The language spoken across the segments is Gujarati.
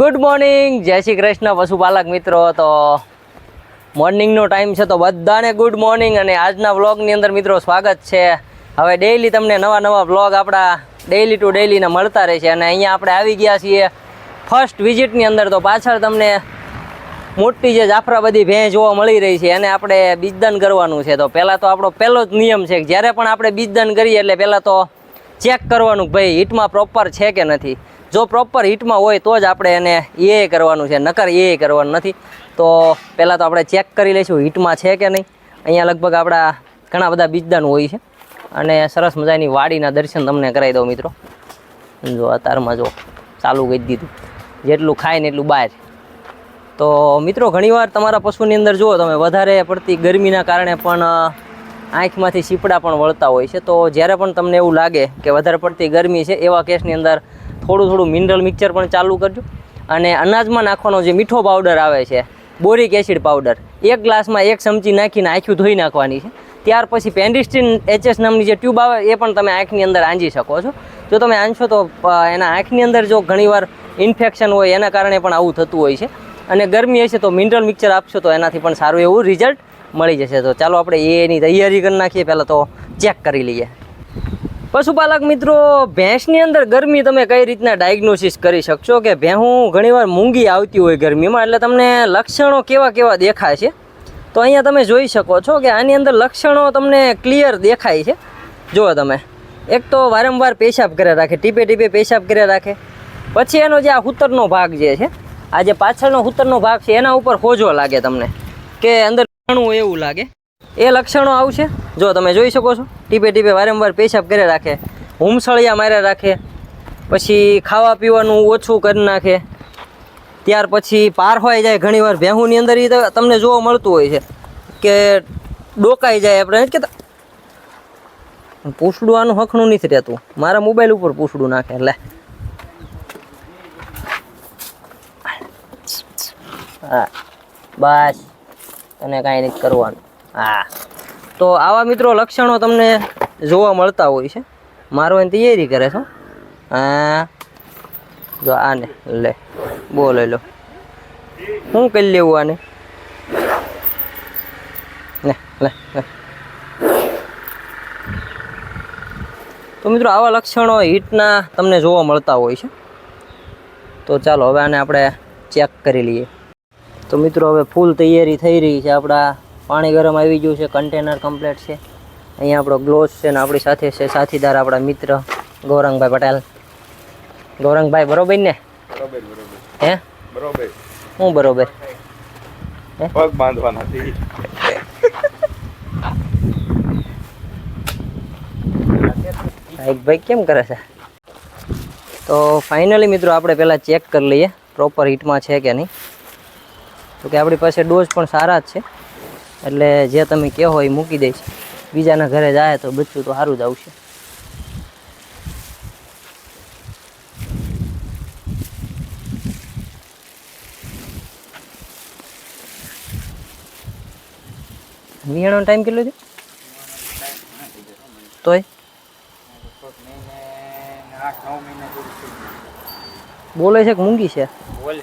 ગુડ મોર્નિંગ જય શ્રી કૃષ્ણ, પશુપાલક મિત્રો. તો મોર્નિંગનો ટાઈમ છે, તો બધાને ગુડ મોર્નિંગ અને આજના વ્લોગની અંદર મિત્રો સ્વાગત છે. હવે ડેઈલી તમને નવા નવા વ્લોગ આપણા ડેઈલી ટુ ડેઈલીના મળતા રહેશે અને અહીંયા આપણે આવી ગયા છીએ ફર્સ્ટ વિઝિટની અંદર. તો પાછળ તમને મોટી જે જાફરાબાદી ભેં જોવા મળી રહી છે, એને આપણે બીજદાન કરવાનું છે. તો પહેલાં તો આપણો પહેલો જ નિયમ છે જ્યારે પણ આપણે બીજદાન કરીએ એટલે પહેલાં તો ચેક કરવાનું ભાઈ હીટમાં પ્રોપર છે કે નથી. જો પ્રોપર હીટમાં હોય તો જ આપણે એને એ કરવાનું છે, નકર એ કરવાનું નથી. તો પહેલાં તો આપણે ચેક કરી લઈશું હીટમાં છે કે નહીં. અહીંયા લગભગ આપણા ઘણા બધા બીજદાન હોય છે. અને સરસ મજાની વાડીના દર્શન તમને કરાવી દઉં મિત્રો. જો અતારમાં જો ચાલુ કરી દીધું. જેટલું ખાય ને એટલું બહાર તો મિત્રો ઘણીવાર તમારા પશુની અંદર જુઓ તમે, વધારે પડતી ગરમીના કારણે પણ આંખમાંથી સીપડા પણ વળતા હોય છે. તો જ્યારે પણ તમને એવું લાગે કે વધારે પડતી ગરમી છે, એવા કેસની અંદર થોડું થોડું મિનરલ મિક્સર પણ ચાલુ કરજો. અને અનાજમાં નાખવાનો જે મીઠો પાવડર આવે છે બોરિક એસિડ પાવડર એક ગ્લાસમાં એક ચમચી નાખીને આંખ્યું ધોઈ નાખવાની છે. ત્યાર પછી પેન્ડિસ્ટિન એચએસ નામની જે ટ્યુબ આવે એ પણ તમે આંખની અંદર આંજી શકો છો. જો તમે આંચશો તો એના આંખની અંદર જો ઘણીવાર ઇન્ફેક્શન હોય એના કારણે પણ આવું થતું હોય છે. અને ગરમી હશે તો મિનરલ મિક્સર આપશો તો એનાથી પણ સારું એવું રિઝલ્ટ મળી જશે. તો ચાલો આપણે એની તૈયારી કરી નાખીએ. પહેલાં તો ચેક કરી લઈએ. પશુપાલક મિત્રો, ભેંસની અંદર ગરમી તમે કઈ રીતના ડાયગ્નોસિસ કરી શકશો? કે ભેહું ઘણીવાર મૂંગી આવતી હોય ગરમીમાં, એટલે તમને લક્ષણો કેવા કેવા દેખાય છે? તો અહીંયા તમે જોઈ શકો છો કે આની અંદર લક્ષણો તમને ક્લિયર દેખાય છે. જુઓ તમે. એક તો વારંવાર પેશાબ કર્યા રાખે, ટીપે ટીપે પેશાબ કર્યા રાખે. પછી એનો જે આ હૂતરનો ભાગ જે છે, આ જે પાછળનો હૂતરનો ભાગ છે, એના ઉપર હોજો લાગે તમને. કે અંદર ઘણું એવું લાગે. એ લક્ષણો આવશે? જો તમે જોઈ શકો છો, ટીપે ટીપે વારંવાર પેશાબ કરે રાખે, હુમસળિયા માર્યા રાખે, પછી ખાવા પીવાનું ઓછું કરી નાખે, ત્યાર પછી પાર હોય જાય, ઘણીવાર ભેહુંની અંદર ઈ તમને જોવા મળતું હોય છે, કે ડોકાઈ જાય આપણે કે પૂછડું આનું હખણું નથી રહેતું, મારા મોબાઈલ ઉપર પૂછડું નાખે એટલે હા, બસ, તને કાંઈ નથી કરવાનું. હા. તો આવા મિત્રો લક્ષણો તમને જોવા મળતા હોય છે. મારો એની તૈયારી કરે છો હા. જો આને લે, બોલ લો શું કરી લેવું આને? લે લે લે. તો મિત્રો આવા લક્ષણો હીટના તમને જોવા મળતા હોય છે. તો ચાલો હવે આને આપણે ચેક કરી લઈએ. તો મિત્રો હવે ફૂલ તૈયારી થઈ રહી છે આપણા પાણી ગરમ આવી ગયું છે કન્ટેનર કમ્પ્લીટ છે. અહીંયા આપણો ગ્લોવ્સ છે ને આપણી સાથે છે સાથીદાર આપણા મિત્ર ગૌરંગભાઈ પટેલ. ગૌરંગભાઈ બરોબર ને? હે? બરોબર. હું બરોબર? પગ બાંધવાના ભાઈ કેમ કરે છે? તો ફાઇનલી મિત્રો આપણે પહેલાં ચેક કરી લઈએ પ્રોપર હીટમાં છે કે નહીં? તો કે આપણી પાસે ડોઝ પણ સારા જ છે. એટલે જે તમે કહો એ મૂકી દઈશ. બીજાના ઘરે જાય તો બચ્ચું તો સારું જ આવશે. વિયાણો ટાઈમ કેટલો છે તોય? બોલે છે કે મૂંગી છે? બોલ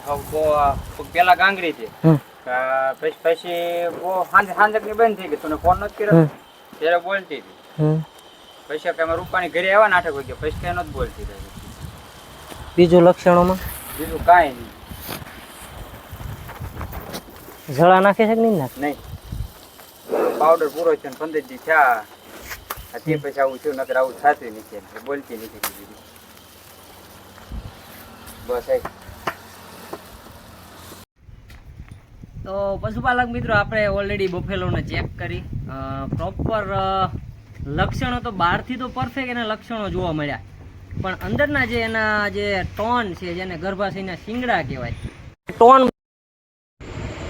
પેલા ગાંગડી છે. પછી પછી સાંજે સાંજે બંધ થઈ ગઈ. તને ફોન નથી કર્યો? ત્યારે બોલતી હતી. પછી કે અમે રૂપાની ઘરે આવ્યા નાટક હોય ગયો. પછી કઈ નથી બોલતી રહી. બીજું લક્ષણોમાં? બીજું કાંઈ નહીં. જળા નાખે છે કે નહીં નાખે? નહીં. પાવડર પૂરો છે ને પંદર દી થયા. તે પછી આવું થયું નકર આવું થતું નથી. બોલતી નથી બસ એ તો પશુપાલક મિત્રો, આપણે ઓલરેડી બફેલોને ચેક કરી. પ્રોપર લક્ષણો તો બહારથી તો પરફેક્ટ એના લક્ષણો જોવા મળ્યા. પણ અંદરના જે એના જે ટોન છે, જેને ગર્ભાશયના શિંગડા કહેવાય ટોન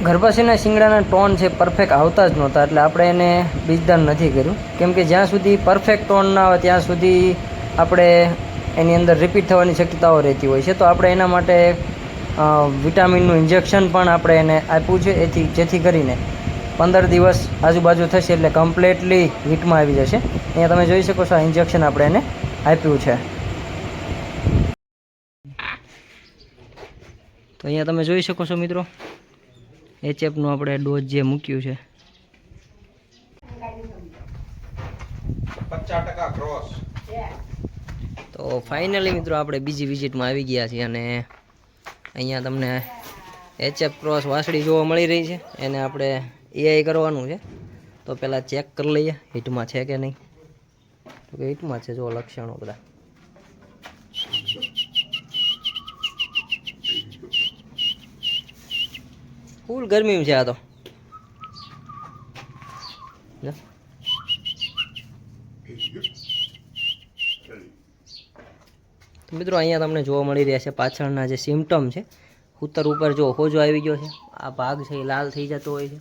ગર્ભાશયના શિંગડાના ટોન છે પરફેક્ટ આવતા જ નહોતા. એટલે આપણે એને બીજદાન નથી કર્યું. કેમ કે જ્યાં સુધી પરફેક્ટ ટોન ના આવે, ત્યાં સુધી આપણે એની અંદર રિપીટ થવાની શક્યતાઓ રહેતી હોય છે. તો આપણે એના માટે વિટામિનનું ઇન્જેક્શન પણ આપણે એને આપ્યું છે એથી જેથી કરીને પંદર દિવસ આજુબાજુ થશે એટલે કમ્પ્લેટલી હીટમાં આવી જશે. અહીંયા તમે જોઈ શકો છો આ ઇન્જેક્શન આપણે એને આપ્યું છે. તો અહીંયા તમે જોઈ શકો છો મિત્રો એચએફનું આપણે ડોઝ જે મૂક્યું છે. તો ફાઇનલી મિત્રો આપણે બીજી વિઝિટમાં આવી ગયા છીએ અને અહીંયા તમને એચએફ ક્રોસ વાસળી જોવા મળી રહી છે. એને આપણે એઆઈ કરવાનું છે. તો પહેલાં ચેક કરી લઈએ, હિટમાં છે કે નહીં. તો કે હિટમાં છે, જો લક્ષણો બધા. ફૂલ ગરમી છે આ તો. તો મિત્રો, અહીંયા તમને જોવા મળી રહ્યા છે પાછળના જે સિમ્ટમ છે. ઉત્તર ઉપર જો હોજો આવી ગયો છે. આ ભાગ છે એ લાલ થઈ જતો હોય છે.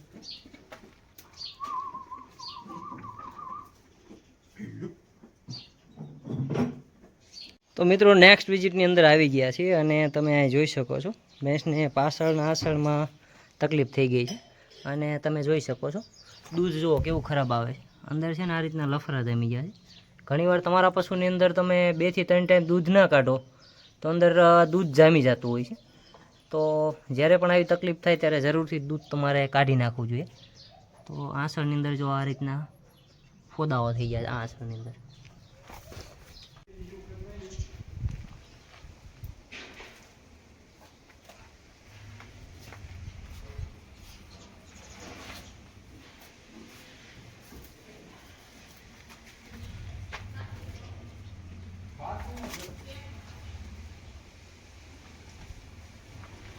તો મિત્રો નેક્સ્ટ વિઝિટની અંદર આવી ગયા છીએ અને તમે અહીં જોઈ શકો છો. ભેંસને પાછળના આસળમાં તકલીફ થઈ ગઈ છે અને તમે જોઈ શકો છો. દૂધ જુઓ કેવું ખરાબ આવે છે. અંદર છે ને આ રીતના લફરા જમી ગયા છે. ઘણીવાર તમારા પશુની અંદર તમે બેથી ત્રણ ટાઈમ દૂધ ના કાઢો, તો અંદર દૂધ જામી જતું હોય છે. તો જ્યારે પણ આવી તકલીફ થાય ત્યારે જરૂરથી દૂધ તમારે કાઢી નાખવું જોઈએ. તો આસળની અંદર જો આ રીતના ફોદાઓ થઈ ગયા આસળની અંદર.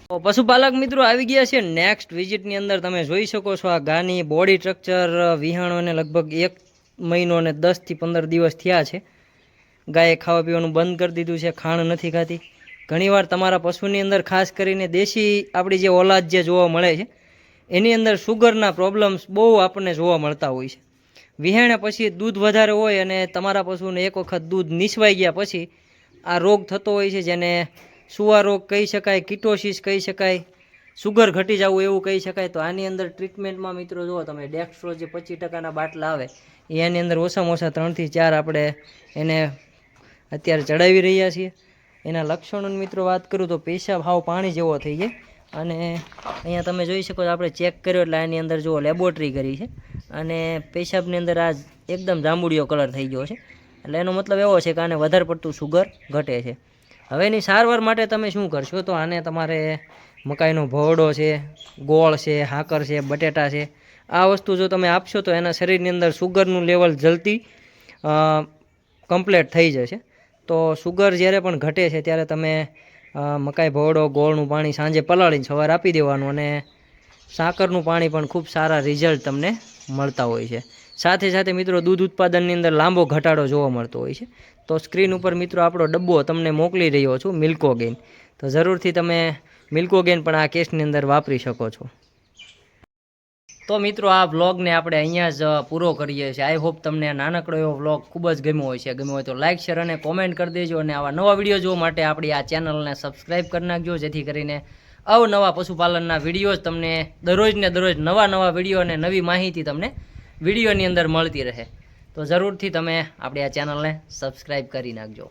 પશુપાલક મિત્રો આવી ગયા છે. નેક્સ્ટ વિઝિટની અંદર તમે જોઈ શકો છો આ ગાની બોડી સ્ટ્રક્ચર વિહાણોને લગભગ એક મહિનો અને દસથી પંદર દિવસ થયા છે. ગાયે ખાવા પીવાનું બંધ કરી દીધું છે, ખાણ નથી ખાતી ઘણીવાર તમારા પશુની અંદર ખાસ કરીને દેશી આપણી જે ઓલાદ જે જોવા મળે છે, એની અંદર સુગરના પ્રોબ્લેમ્સ બહુ આપણને જોવા મળતા હોય છે. વિહાણ્યા પછી દૂધ વધારે હોય અને તમારા પશુને એક વખત દૂધ નિસવાઈ ગયા પછી આ રોગ થતો હોય છે જેને સુવા રોગ કહી શકાય, કિટોસિસ કહી શકાય, સુગર ઘટી જવું એવું કહી શકાય, તો આની અંદર ટ્રીટમેન્ટમાં મિત્રો જુઓ તમે ડેક્સ્ટ્રો જે પચીસ ટકાના બાટલા આવે, એ એની અંદર ઓછામાં ઓછા ત્રણથી ચાર આપણે એને અત્યારે ચડાવી રહ્યા છીએ. એના લક્ષણોની મિત્રો વાત કરું તો પેશાબ હાવ પાણી જેવો થઈ જાય અને અહીંયા તમે જોઈ શકો છો, આપણે ચેક કર્યો એટલે આની અંદર જુઓ લેબોરેટરી કરી છે અને પેશાબની અંદર આ એકદમ જાંબુડિયો કલર થઈ ગયો છે. એટલે એનો મતલબ એવો છે કે આને વધારે પડતું સુગર ઘટે છે. હવે એની સારવાર માટે તમે શું કરશો? તો આને તમારે મકાઈનો ભોવડો છે, ગોળ છે, હાકર છે, બટેટા છે, આ વસ્તુ જો તમે આપશો તો એના શરીરની અંદર સુગરનું લેવલ જલ્દી કમ્પ્લેટ થઈ જશે. તો સુગર જ્યારે પણ ઘટે છે ત્યારે તમે મકાઈ ભોવડો ગોળનું પાણી સાંજે પલાળીને સવારે આપી દેવાનું અને સાકરનું પાણી પણ ખૂબ સારા રિઝલ્ટ તમને મળતા હોય છે. સાથે સાથે મિત્રો દૂધ ઉત્પાદનની અંદર લાંબો ઘટાડો જોવા મળતો હોય છે. તો સ્ક્રીન ઉપર મિત્રો આપણો ડબ્બો તમને મોકલી રહ્યો છું મિલ્કો ગેન તો જરૂરથી તમે મિલ્કો ગેન પણ આ કેસની અંદર વાપરી શકો છો. તો મિત્રો આ વ્લોગને આપણે અહીંયા જ પૂરો કરીએ છીએ. આઈ હોપ તમને નાનકડો એવો વ્લોગ ખૂબ જ ગમ્યો હોય છે. ગમ્યો હોય તો લાઇક શેર અને કોમેન્ટ કરી દેજો અને આવા નવા વીડિયો જોવા માટે આપણી આ ચેનલને સબસ્ક્રાઈબ કરી નાખજો, જેથી કરીને અવનવા પશુપાલનના વીડિયો જ તમને દરરોજ ને દરરોજ નવા નવા વીડિયો અને નવી માહિતી તમને વિડીયોની અંદર મળતી રહે. તો જરૂરથી તમે આપણી આ ચેનલને સબસ્ક્રાઈબ કરી નાખજો.